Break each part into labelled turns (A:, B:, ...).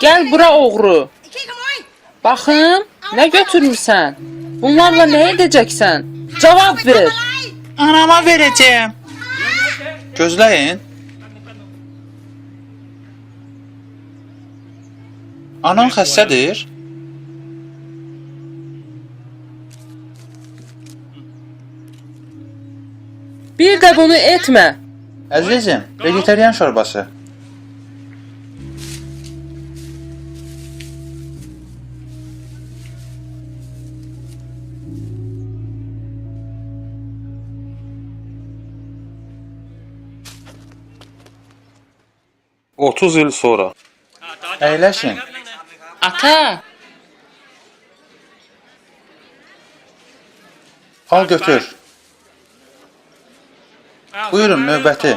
A: Gel bura oğru. Baxın, nə götürmüsən? Bunlarla nə edəcəksən? Cavab ver.
B: Anama verəcəyəm. Gözləyin. Anan xəstədir.
A: Bir də bunu etmə.
B: Əzizim, vegetarian şorbası.
C: Otuz il sonra.
B: Əyləşin.
A: Ata,
B: Al götür. Buyurun növbəti.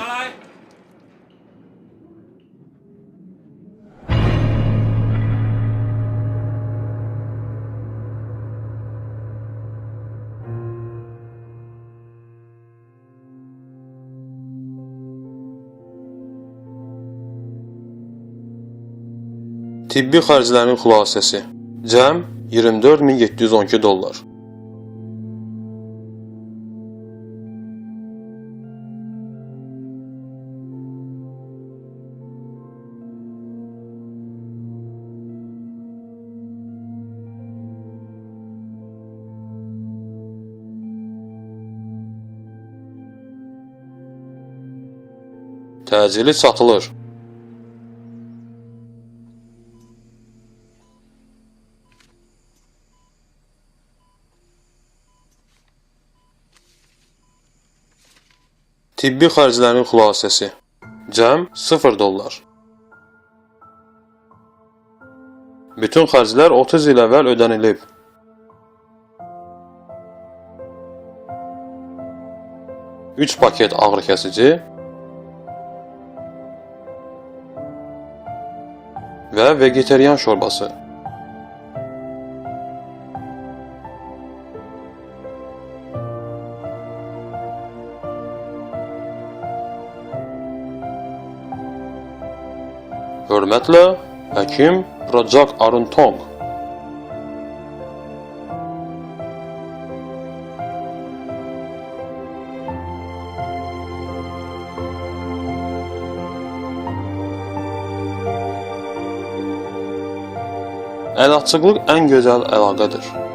C: Tibbi xərclərin xülasəsi. Cəm 24712 dollar. Təcili satılır. Tibbi xərclərin xülasəsi. Cəm 0 dollar. Bütün xərclər 30 il əvvəl ödənilib. Üç paket ağrı kəsici və vegetarian şorbası. Hörmətlə, həkim Rajak Aruntong. Əl açıqlıq ən gözəl əlaqədir.